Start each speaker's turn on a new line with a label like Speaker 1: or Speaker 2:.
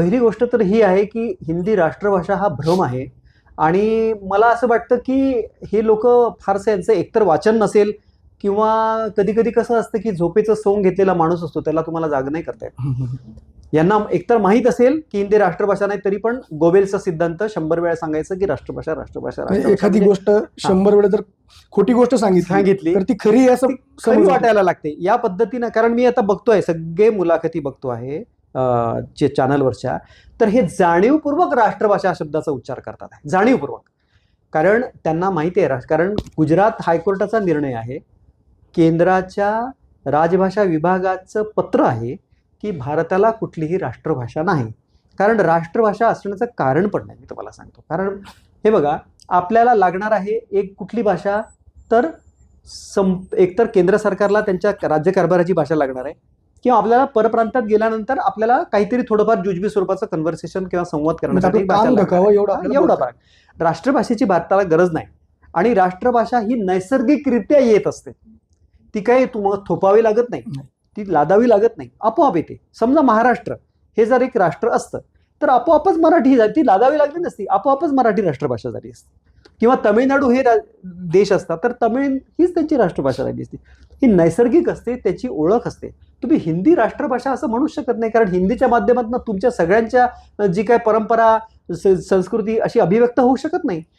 Speaker 1: पहिली गोष्ट तर ही आहे की हिंदी राष्ट्रभाषा हा भ्रम आहे. आणि मला असं वाटतं की हे लोक फारसं यांचं एकतर वाचन नसेल किंवा कधी कधी कसं असतं की झोपेचं सोंग घेतलेला माणूस असतो त्याला तुम्हाला जाग नाही करता येत. यांना एकतर माहीत असेल की हिंदी राष्ट्रभाषा नाही तरी पण गोबेलचा सिद्धांत शंभर वेळा सांगायचं की राष्ट्रभाषा राष्ट्रभाषा राष्ट्रभाषा.
Speaker 2: एखादी
Speaker 1: म्हणजे
Speaker 2: गोष्ट शंभर वेळा जर खोटी गोष्ट सांगितली
Speaker 1: सांगितली
Speaker 2: तर ती खरी असं
Speaker 1: खरी. वाटायला लागते. या पद्धतीनं कारण मी आता बघतोय सगळे मुलाखती बघतो आहे. चे चॅनलवरच्या तर हे जाणीवपूर्वक राष्ट्रभाषा हा शब्दाचा उच्चार करतात. जाणीवपूर्वक. कारण त्यांना माहिती आहे कारण गुजरात हायकोर्टाचा निर्णय आहे केंद्राच्या राजभाषा विभागाचं पत्र आहे की भारताला कुठलीही राष्ट्रभाषा नाही. कारण राष्ट्रभाषा असण्याचं कारण पण नाही मी तुम्हाला सांगतो. कारण हे बघा आपल्याला लागणार आहे एक कुठली भाषा तर सं एकतर केंद्र सरकारला त्यांच्या राज्यकारभाराची भाषा लागणार आहे किंवा आपल्याला परप्रांतात गेल्यानंतर आपल्याला काहीतरी थोडंफार जुजबी स्वरूपाचं कन्व्हर्सेशन किंवा संवाद
Speaker 2: म्हणजे
Speaker 1: करण्यासाठी आहे.
Speaker 2: एवढं
Speaker 1: भाग. राष्ट्रभाषेची भारताला गरज नाही. आणि राष्ट्रभाषा ही नैसर्गिकरित्या येत असते. ती काही तुम्हाला थोपावी लागत नाही. ती लादावी लागत नाही. आपोआप येते. समजा महाराष्ट्र हे जर एक राष्ट्र असतं तर आपोआपच मराठी ती लादावी लागली नसती. आपोआपच मराठी राष्ट्रभाषा झाली असती. किंवा तमिळनाडू हे देश असतात तर तमिळ हीच त्यांची राष्ट्रभाषा झाली असती. ही नैसर्गिक असते त्याची ओळख असते. तुम्ही हिंदी राष्ट्रभाषा असं म्हणूच शकत नाही कारण हिंदीच्या माध्यमातून तुमच्या सगळ्यांच्या जी काय परंपरा संस्कृती अशी अभिव्यक्त होऊ शकत नाही.